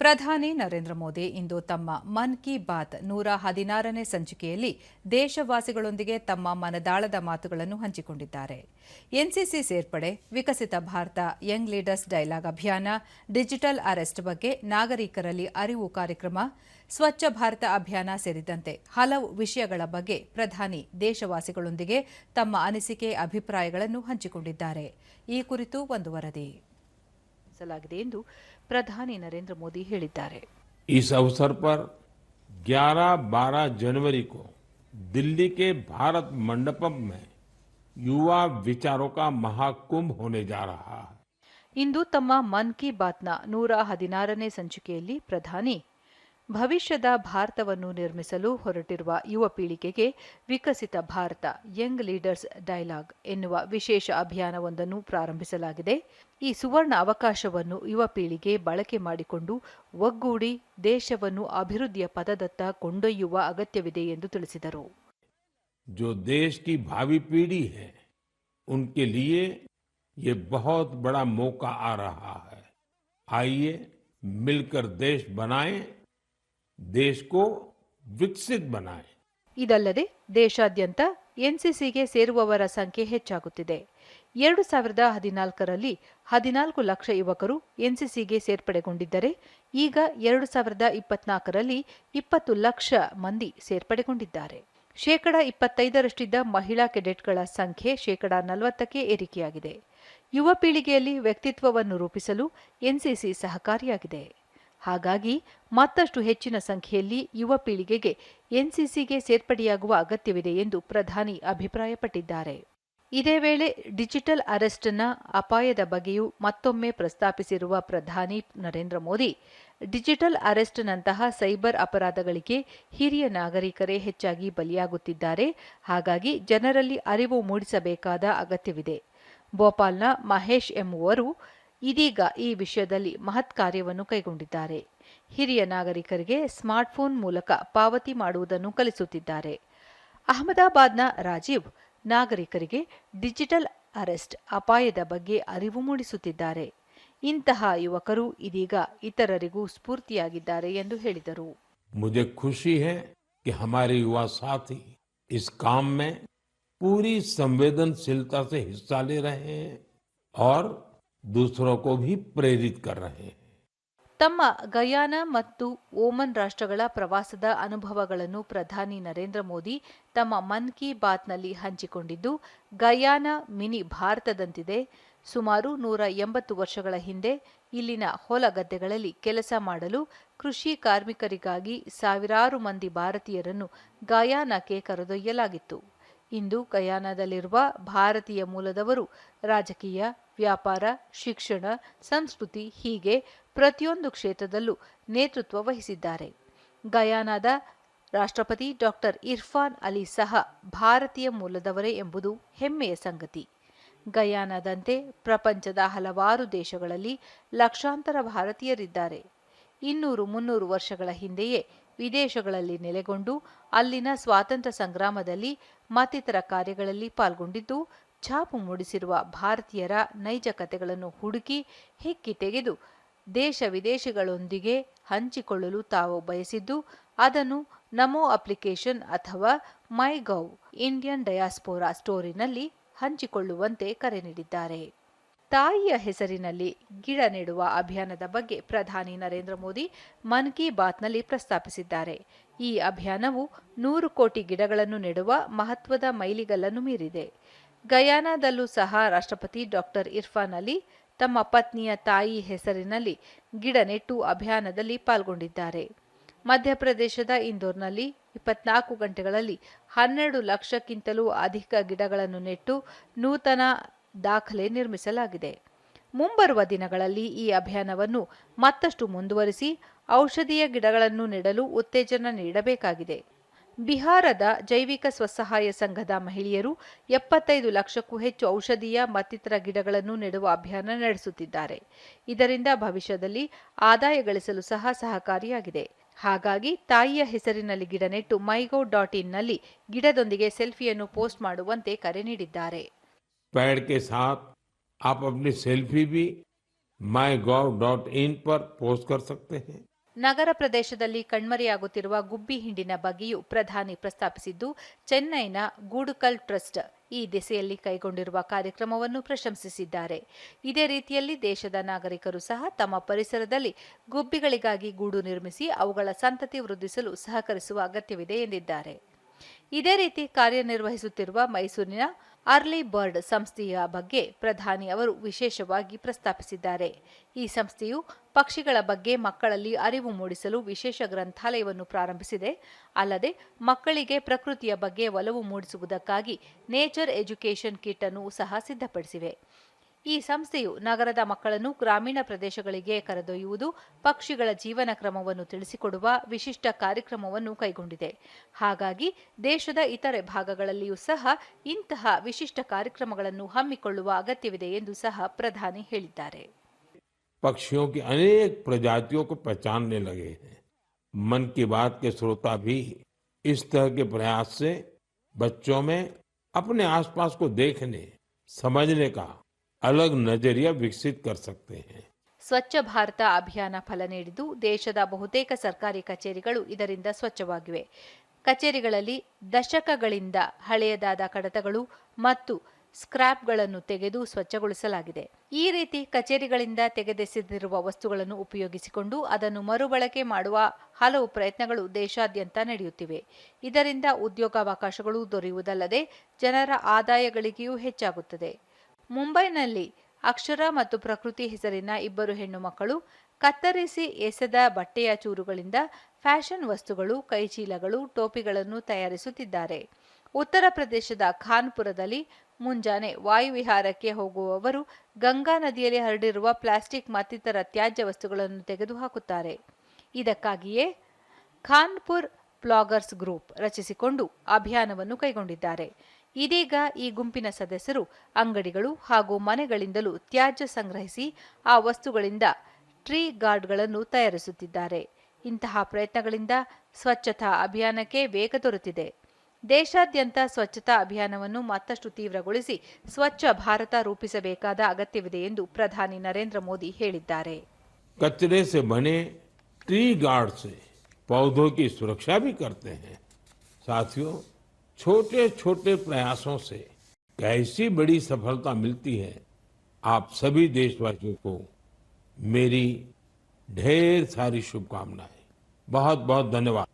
ಪ್ರಧಾನಿ ನರೇಂದ್ರ ಮೋದಿ ಇಂದು ತಮ್ಮ ಮನ್ ಕಿ ಬಾತ್ ನೂರ ಹದಿನಾರನೇ ಸಂಚಿಕೆಯಲ್ಲಿ ದೇಶವಾಸಿಗಳೊಂದಿಗೆ ತಮ್ಮ ಮನದಾಳದ ಮಾತುಗಳನ್ನು ಹಂಚಿಕೊಂಡಿದ್ದಾರೆ. ಎನ್ಸಿಸಿ ಸೇರ್ಪಡೆ, Viksit Bharat, young leaders dialogue ಅಭಿಯಾನ, ಡಿಜಿಟಲ್ ಅರೆಸ್ಟ್ ಬಗ್ಗೆ ನಾಗರಿಕರಲ್ಲಿ ಅರಿವು ಕಾರ್ಯಕ್ರಮ, ಸ್ವಚ್ಛ ಭಾರತ ಅಭಿಯಾನ ಸೇರಿದಂತೆ ಹಲವು ವಿಷಯಗಳ ಬಗ್ಗೆ ಪ್ರಧಾನಿ ದೇಶವಾಸಿಗಳೊಂದಿಗೆ ತಮ್ಮ ಅನಿಸಿಕೆ, ಅಭಿಪ್ರಾಯಗಳನ್ನು ಹಂಚಿಕೊಂಡಿದ್ದಾರೆ. ಈ ಕುರಿತು ಒಂದು ವರದಿ. ಸಲಾಗಿದೆ ಎಂದು ಪ್ರಧಾನಿ ನರೇಂದ್ರ ಮೋದಿ ಹೇಳಿದ್ದಾರೆ इस अवसर पर 11-12 जनवरी को दिल्ली के भारत मंडपम में युवा विचारों का महाकुंभ होने जा रहा है ಇಂದು ತಮ್ಮ ಮನ್ ಕಿ ಬಾತ್ನ ನೂರ ಹದಿನಾರನೇ ಸಂಚಿಕೆಯಲ್ಲಿ ಪ್ರಧಾನಿ ಭವಿಷ್ಯದ ಭಾರತವನ್ನು ನಿರ್ಮಿಸಲು ಹೊರಟಿರುವ ಯುವ ಪೀಳಿಗೆಗೆ Viksit Bharat young leaders dialogue ಎನ್ನುವ ವಿಶೇಷ ಅಭಿಯಾನವೊಂದನ್ನು ಪ್ರಾರಂಭಿಸಲಾಗಿದೆ ಈ ಸುವರ್ಣ ಅವಕಾಶವನ್ನು ಯುವ ಪೀಳಿಗೆ ಬಳಕೆ ಮಾಡಿಕೊಂಡು ಒಗ್ಗೂಡಿ ದೇಶವನ್ನು ಅಭಿವೃದ್ಧಿಯ ಪದದತ್ತ ಕೊಂಡೊಯ್ಯುವ ಅಗತ್ಯವಿದೆ ಎಂದು ತಿಳಿಸಿದರು जो देश की भावी पीढ़ी है उनके लिए ये बहुत बड़ा मौका आ रहा है आइए मिलकर देश बनाएं देश को विकसित बनाएं ಇದಲ್ಲದೆ ದೇಶಾದ್ಯಂತ ಎನ್ಸಿಸಿಗೆ ಸೇರುವವರ ಸಂಖ್ಯೆ ಹೆಚ್ಚಾಗುತ್ತಿದೆ ಎರಡು ಸಾವಿರದ ಹದಿನಾಲ್ಕರಲ್ಲಿ ಹದಿನಾಲ್ಕು ಲಕ್ಷ ಯುವಕರು ಎನ್ಸಿಸಿಗೆ ಸೇರ್ಪಡೆಗೊಂಡಿದ್ದರೆ, ಈಗ ಎರಡು ಸಾವಿರದ ಇಪ್ಪತ್ನಾಲ್ಕರಲ್ಲಿ ಇಪ್ಪತ್ತು ಲಕ್ಷ ಮಂದಿ ಸೇರ್ಪಡೆಗೊಂಡಿದ್ದಾರೆ. ಶೇಕಡ ಇಪ್ಪತ್ತೈದರಷ್ಟಿದ್ದ ಮಹಿಳಾ ಕೆಡೆಟ್ಗಳ ಸಂಖ್ಯೆ ಶೇಕಡ ನಲವತ್ತಕ್ಕೆ ಏರಿಕೆಯಾಗಿದೆ. ಯುವ ಪೀಳಿಗೆಯಲ್ಲಿ ವ್ಯಕ್ತಿತ್ವವನ್ನು ರೂಪಿಸಲು ಎನ್ಸಿಸಿ ಸಹಕಾರಿಯಾಗಿದೆ. ಹಾಗಾಗಿ ಮತ್ತಷ್ಟು ಹೆಚ್ಚಿನ ಸಂಖ್ಯೆಯಲ್ಲಿ ಯುವ ಪೀಳಿಗೆಗೆ ಎನ್ಸಿಸಿಗೆ ಸೇರ್ಪಡೆಯಾಗುವ ಅಗತ್ಯವಿದೆ ಎಂದು ಪ್ರಧಾನಿ ಅಭಿಪ್ರಾಯಪಟ್ಟಿದ್ದಾರೆ. ಇದೇ ವೇಳೆ ಡಿಜಿಟಲ್ ಅರೆಸ್ಟ್ನ ಅಪಾಯದ ಬಗ್ಗೆಯೂ ಮತ್ತೊಮ್ಮೆ ಪ್ರಸ್ತಾಪಿಸಿರುವ ಪ್ರಧಾನಿ ನರೇಂದ್ರ ಮೋದಿ, ಡಿಜಿಟಲ್ ಅರೆಸ್ಟ್ನಂತಹ ಸೈಬರ್ ಅಪರಾಧಗಳಿಗೆ ಹಿರಿಯ ನಾಗರಿಕರೇ ಹೆಚ್ಚಾಗಿ ಬಲಿಯಾಗುತ್ತಿದ್ದಾರೆ. ಹಾಗಾಗಿ ಜನರಲ್ಲಿ ಅರಿವು ಮೂಡಿಸಬೇಕಾದ ಅಗತ್ಯವಿದೆ. ಭೋಪಾಲ್ನ ಮಹೇಶ್ ಎಂಬುವರು ಇದೀಗ ಈ ವಿಷಯದಲ್ಲಿ ಮಹತ್ ಕಾರ್ಯವನ್ನು ಕೈಗೊಂಡಿದ್ದಾರೆ. ಹಿರಿಯ ನಾಗರಿಕರಿಗೆ ಸ್ಮಾರ್ಟ್ಫೋನ್ ಮೂಲಕ ಪಾವತಿ ಮಾಡುವುದನ್ನು ಕಲಿಸುತ್ತಿದ್ದಾರೆ. ಅಹಮದಾಬಾದ್ನ ರಾಜೀವ್ ನಾಗರಿಕರಿಗೆ ಡಿಜಿಟಲ್ ಅರೆಸ್ಟ್ ಅಪಾಯದ ಬಗ್ಗೆ ಅರಿವು ಮೂಡಿಸುತ್ತಿದ್ದಾರೆ ಇಂತಹ ಯುವಕರು ಇದೀಗ ಇತರರಿಗೂ ಸ್ಫೂರ್ತಿಯಾಗಿದ್ದಾರೆ ಎಂದು ಹೇಳಿದರು मुझे खुशी है कि हमारे युवा साथी इस काम में पूरी संवेदनशीलता से हिस्सा ले रहे हैं और दूसरों को भी प्रेरित कर रहे हैं ತಮ್ಮ ಗಯಾನ ಮತ್ತು ಓಮನ್ ರಾಷ್ಟ್ರಗಳ ಪ್ರವಾಸದ ಅನುಭವಗಳನ್ನು ಪ್ರಧಾನಿ ನರೇಂದ್ರ ಮೋದಿ ತಮ್ಮ ಮನ್ ಕಿ ಬಾತ್ನಲ್ಲಿ ಹಂಚಿಕೊಂಡಿದ್ದು, ಗಯಾನ ಮಿನಿ ಭಾರತದಂತಿದೆ. ಸುಮಾರು ನೂರ ಎಂಬತ್ತು ವರ್ಷಗಳ ಹಿಂದೆ ಇಲ್ಲಿನ ಹೊಲ ಗದ್ದೆಗಳಲ್ಲಿ ಕೆಲಸ ಮಾಡಲು ಕೃಷಿ ಕಾರ್ಮಿಕರಿಗಾಗಿ ಸಾವಿರಾರು ಮಂದಿ ಭಾರತೀಯರನ್ನು ಗಯಾನಕ್ಕೆ ಕರೆದೊಯ್ಯಲಾಗಿತ್ತು. ಇಂದು ಗಯಾನದಲ್ಲಿರುವ ಭಾರತೀಯ ಮೂಲದವರು ರಾಜಕೀಯ, ವ್ಯಾಪಾರ, ಶಿಕ್ಷಣ, ಸಂಸ್ಕೃತಿ ಹೀಗೆ ಪ್ರತಿಯೊಂದು ಕ್ಷೇತ್ರದಲ್ಲೂ ನೇತೃತ್ವ ವಹಿಸಿದ್ದಾರೆ. ಗಯಾನಾದ ರಾಷ್ಟ್ರಪತಿ ಡಾಕ್ಟರ್ ಇರ್ಫಾನ್ ಅಲಿ ಸಹ ಭಾರತೀಯ ಮೂಲದವರೇ ಎಂಬುದು ಹೆಮ್ಮೆಯ ಸಂಗತಿ. ಗಯಾನದಂತೆ ಪ್ರಪಂಚದ ಹಲವಾರು ದೇಶಗಳಲ್ಲಿ ಲಕ್ಷಾಂತರ ಭಾರತೀಯರಿದ್ದಾರೆ. ಇನ್ನೂರು ಮುನ್ನೂರು ವರ್ಷಗಳ ಹಿಂದೆಯೇ ವಿದೇಶಗಳಲ್ಲಿ ನೆಲೆಗೊಂಡು ಅಲ್ಲಿನ ಸ್ವಾತಂತ್ರ್ಯ ಸಂಗ್ರಾಮದಲ್ಲಿ ಮತ್ತಿತರ ಕಾರ್ಯಗಳಲ್ಲಿ ಪಾಲ್ಗೊಂಡಿದ್ದು, ಛಾಪು ಮೂಡಿಸಿರುವ ಭಾರತೀಯರ ನೈಜ ಕಥೆಗಳನ್ನು ಹುಡುಕಿ ಹೆಕ್ಕಿ ತೆಗೆದು ದೇಶ ವಿದೇಶಗಳೊಂದಿಗೆ ಹಂಚಿಕೊಳ್ಳಲು ತಾವು ಬಯಸಿದ್ದು, ಅದನ್ನು ನಮೋ ಅಪ್ಲಿಕೇಶನ್ ಅಥವಾ ಮೈ ಗೌ ಇಂಡಿಯನ್ ಡಯಾಸ್ಪೋರಾ ಸ್ಟೋರಿನಲ್ಲಿ ಹಂಚಿಕೊಳ್ಳುವಂತೆ ಕರೆ ನೀಡಿದ್ದಾರೆ. ತಾಯಿಯ ಹೆಸರಿನಲ್ಲಿ ಗಿಡ ನೆಡುವ ಅಭಿಯಾನದ ಬಗ್ಗೆ ಪ್ರಧಾನಿ ನರೇಂದ್ರ ಮೋದಿ ಮನ್ ಕಿ ಬಾತ್ನಲ್ಲಿ ಪ್ರಸ್ತಾಪಿಸಿದ್ದಾರೆ. ಈ ಅಭಿಯಾನವು ನೂರು ಕೋಟಿ ಗಿಡಗಳನ್ನು ನೆಡುವ ಮಹತ್ವದ ಮೈಲಿಗಲ್ಲನ್ನು ಮೀರಿದೆ. ಗಯಾನಾದಲ್ಲೂ ಸಹ ರಾಷ್ಟ್ರಪತಿ ಡಾಕ್ಟರ್ ಇರ್ಫಾನ್ ಅಲಿ ತಮ್ಮ ಪತ್ನಿಯ ತಾಯಿ ಹೆಸರಿನಲ್ಲಿ ಗಿಡ ನೆಟ್ಟು ಅಭಿಯಾನದಲ್ಲಿ ಪಾಲ್ಗೊಂಡಿದ್ದಾರೆ. ಮಧ್ಯಪ್ರದೇಶದ ಇಂದೋರ್ನಲ್ಲಿ ಇಪ್ಪತ್ನಾಲ್ಕು ಗಂಟೆಗಳಲ್ಲಿ ಹನ್ನೆರಡು ಲಕ್ಷಕ್ಕಿಂತಲೂ ಅಧಿಕ ಗಿಡಗಳನ್ನು ನೆಟ್ಟು ನೂತನ ದಾಖಲೆ ನಿರ್ಮಿಸಲಾಗಿದೆ. ಮುಂಬರುವ ದಿನಗಳಲ್ಲಿ ಈ ಅಭಿಯಾನವನ್ನು ಮತ್ತಷ್ಟು ಮುಂದುವರಿಸಿ ಔಷಧೀಯ ಗಿಡಗಳನ್ನು ನೆಡಲು ಉತ್ತೇಜನ ನೀಡಬೇಕಾಗಿದೆ. ಬಿಹಾರದ ಜೈವಿಕ ಸ್ವಸಹಾಯ ಸಂಘದ ಮಹಿಳೆಯರು ಎಪ್ಪತ್ತೈದು ಲಕ್ಷಕ್ಕೂ ಹೆಚ್ಚು ಔಷಧೀಯ ಮತ್ತಿತರ ಗಿಡಗಳನ್ನು ನೆಡುವ ಅಭಿಯಾನ ನಡೆಸುತ್ತಿದ್ದಾರೆ ಇದರಿಂದ ಭವಿಷ್ಯದಲ್ಲಿ ಆದಾಯ ಗಳಿಸಲು ಸಹ ಸಹಕಾರಿಯಾಗಿದೆ ಹಾಗಾಗಿ ತಾಯಿಯ ಹೆಸರಿನಲ್ಲಿ ಗಿಡ ನೆಟ್ಟು ಮೈಗೌ ಡಾಟ್ ಇನ್ನಲ್ಲಿ ಗಿಡದೊಂದಿಗೆ ಸೆಲ್ಫಿಯನ್ನು ಪೋಸ್ಟ್ ಮಾಡುವಂತೆ ಕರೆ ನೀಡಿದ್ದಾರೆ पेड़ के साथ आप अपनी सेल्फी भी माई गॉव डॉट इन पर पोस्ट कर सकते हैं ನಗರ ಪ್ರದೇಶದಲ್ಲಿ ಕಣ್ಮರೆಯಾಗುತ್ತಿರುವ ಗುಬ್ಬಿ ಹಿಂಡಿನ ಬಗ್ಗೆಯೂ ಪ್ರಧಾನಿ ಪ್ರಸ್ತಾಪಿಸಿದ್ದು, ಚೆನ್ನೈನ ಗೂಡುಕಲ್ ಟ್ರಸ್ಟ್ ಈ ದಿಸೆಯಲ್ಲಿ ಕೈಗೊಂಡಿರುವ ಕಾರ್ಯಕ್ರಮವನ್ನು ಪ್ರಶಂಸಿಸಿದ್ದಾರೆ. ಇದೇ ರೀತಿಯಲ್ಲಿ ದೇಶದ ನಾಗರಿಕರು ಸಹ ತಮ್ಮ ಪರಿಸರದಲ್ಲಿ ಗುಬ್ಬಿಗಳಿಗಾಗಿ ಗೂಡು ನಿರ್ಮಿಸಿ ಅವುಗಳ ಸಂತತಿ ವೃದ್ಧಿಸಲು ಸಹಕರಿಸುವ ಅಗತ್ಯವಿದೆ ಎಂದಿದ್ದಾರೆ. ಇದೇ ರೀತಿ ಕಾರ್ಯನಿರ್ವಹಿಸುತ್ತಿರುವ ಮೈಸೂರಿನ ಅರ್ಲಿ ಬರ್ಡ್ ಸಂಸ್ಥೆಯ ಬಗ್ಗೆ ಪ್ರಧಾನಿ ಅವರು ವಿಶೇಷವಾಗಿ ಪ್ರಸ್ತಾಪಿಸಿದ್ದಾರೆ. ಈ ಸಂಸ್ಥೆಯು ಪಕ್ಷಿಗಳ ಬಗ್ಗೆ ಮಕ್ಕಳಲ್ಲಿ ಅರಿವು ಮೂಡಿಸಲು ವಿಶೇಷ ಗ್ರಂಥಾಲಯವನ್ನು ಪ್ರಾರಂಭಿಸಿದೆ. ಅಲ್ಲದೆ ಮಕ್ಕಳಿಗೆ ಪ್ರಕೃತಿಯ ಬಗ್ಗೆ ಒಲವು ಮೂಡಿಸುವುದಕ್ಕಾಗಿ ನೇಚರ್ ಎಜುಕೇಷನ್ ಕಿಟ್ ಅನ್ನು ಸಹ ಸಿದ್ಧಪಡಿಸಿವೆ. ಈ ಸಂಸ್ಥೆಯು ನಗರದ ಮಕ್ಕಳನ್ನು ಗ್ರಾಮೀಣ ಪ್ರದೇಶಗಳಿಗೆ ಕರೆದೊಯ್ಯುವುದು ಪಕ್ಷಿಗಳ ಜೀವನ ಕ್ರಮವನ್ನು ತಿಳಿಸಿಕೊಡುವ ವಿಶಿಷ್ಟ ಕಾರ್ಯಕ್ರಮವನ್ನು ಕೈಗೊಂಡಿದೆ ಹಾಗಾಗಿ ದೇಶದ ಇತರೆ ಭಾಗಗಳಲ್ಲಿಯೂ ಸಹ ಇಂತಹ ವಿಶಿಷ್ಟ ಕಾರ್ಯಕ್ರಮಗಳನ್ನು ಹಮ್ಮಿಕೊಳ್ಳುವ ಅಗತ್ಯವಿದೆ ಎಂದು ಸಹ ಪ್ರಧಾನಿ ಹೇಳಿದ್ದಾರೆ पक्षियों की अनेक प्रजातियों को पहचानने लगे हैं मन की बात के श्रोता भी इस तरह के प्रयास से बच्चों में अपने आसपास को देखने समझने का अलग नजरिया विकसित कर सकते हैं ಸ್ವಚ್ಛ ಭಾರತ ಅಭಿಯಾನ ಫಲ ನೀಡಿದ್ದು ದೇಶದ ಬಹುತೇಕ ಸರ್ಕಾರಿ ಕಚೇರಿಗಳು ಇದರಿಂದ ಸ್ವಚ್ಛವಾಗಿವೆ ಕಚೇರಿಗಳಲ್ಲಿ ದಶಕಗಳಿಂದ ಹಳೆಯದಾದ ಕಡತಗಳು ಮತ್ತು ಸ್ಕ್ರಾಪ್ಗಳನ್ನು ತೆಗೆದು ಸ್ವಚ್ಛಗೊಳಿಸಲಾಗಿದೆ ಈ ರೀತಿ ಕಚೇರಿಗಳಿಂದ ತೆಗೆದೆಸೆದಿರುವ ವಸ್ತುಗಳನ್ನು ಉಪಯೋಗಿಸಿಕೊಂಡು ಅದನ್ನು ಮರುಬಳಕೆ ಮಾಡುವ ಹಲವು ಪ್ರಯತ್ನಗಳು ದೇಶಾದ್ಯಂತ ನಡೆಯುತ್ತಿವೆ ಇದರಿಂದ ಉದ್ಯೋಗಾವಕಾಶಗಳು ದೊರೆಯುವುದಲ್ಲದೆ ಜನರ ಆದಾಯಗಳಿಗೆಯೂ ಹೆಚ್ಚಾಗುತ್ತದೆ ಮುಂಬೈನಲ್ಲಿ ಅಕ್ಷರ ಮತ್ತು ಪ್ರಕೃತಿ ಹೆಸರಿನ ಇಬ್ಬರು ಹೆಣ್ಣು ಮಕ್ಕಳು ಕತ್ತರಿಸಿ ಎಸೆದ ಬಟ್ಟೆಯ ಚೂರುಗಳಿಂದ ಫ್ಯಾಷನ್ ವಸ್ತುಗಳು, ಕೈಚೀಲಗಳು, ಟೋಪಿಗಳನ್ನು ತಯಾರಿಸುತ್ತಿದ್ದಾರೆ. ಉತ್ತರ ಪ್ರದೇಶದ ಖಾನ್ಪುರದಲ್ಲಿ ಮುಂಜಾನೆ ವಾಯುವಿಹಾರಕ್ಕೆ ಹೋಗುವವರು ಗಂಗಾ ನದಿಯಲ್ಲಿ ಹರಡಿರುವ ಪ್ಲಾಸ್ಟಿಕ್ ಮತ್ತಿತರ ತ್ಯಾಜ್ಯ ವಸ್ತುಗಳನ್ನು ತೆಗೆದುಹಾಕುತ್ತಾರೆ. ಇದಕ್ಕಾಗಿಯೇ ಖಾನ್ಪುರ್ ಬ್ಲಾಗರ್ಸ್ ಗ್ರೂಪ್ ರಚಿಸಿಕೊಂಡು ಅಭಿಯಾನವನ್ನು ಕೈಗೊಂಡಿದ್ದಾರೆ. ಇದೀಗ ಈ ಗುಂಪಿನ ಸದಸ್ಯರು ಅಂಗಡಿಗಳು ಹಾಗೂ ಮನೆಗಳಿಂದಲೂ ತ್ಯಾಜ್ಯ ಸಂಗ್ರಹಿಸಿ ಆ ವಸ್ತುಗಳಿಂದ ಟ್ರೀ ಗಾರ್ಡ್ಗಳನ್ನು ತಯಾರಿಸುತ್ತಿದ್ದಾರೆ ಇಂತಹ ಪ್ರಯತ್ನಗಳಿಂದ ಸ್ವಚ್ಛತಾ ಅಭಿಯಾನಕ್ಕೆ ವೇಗ ದೊರೆತಿದೆ ದೇಶಾದ್ಯಂತ ಸ್ವಚ್ಛತಾ ಅಭಿಯಾನವನ್ನು ಮತ್ತಷ್ಟು ತೀವ್ರಗೊಳಿಸಿ ಸ್ವಚ್ಛ ಭಾರತ ರೂಪಿಸಬೇಕಾದ ಅಗತ್ಯವಿದೆ ಎಂದು ಪ್ರಧಾನಿ ನರೇಂದ್ರ ಮೋದಿ ಹೇಳಿದ್ದಾರೆ कचरे से बने ट्री गार्ड से पौधों की सुरक्षा भी करते हैं साथियों छोटे छोटे प्रयासों से कैसी बड़ी सफलता मिलती है, आप सभी देशवासियों को मेरी ढेर सारी शुभकामनाएँ। बहुत बहुत धन्यवाद।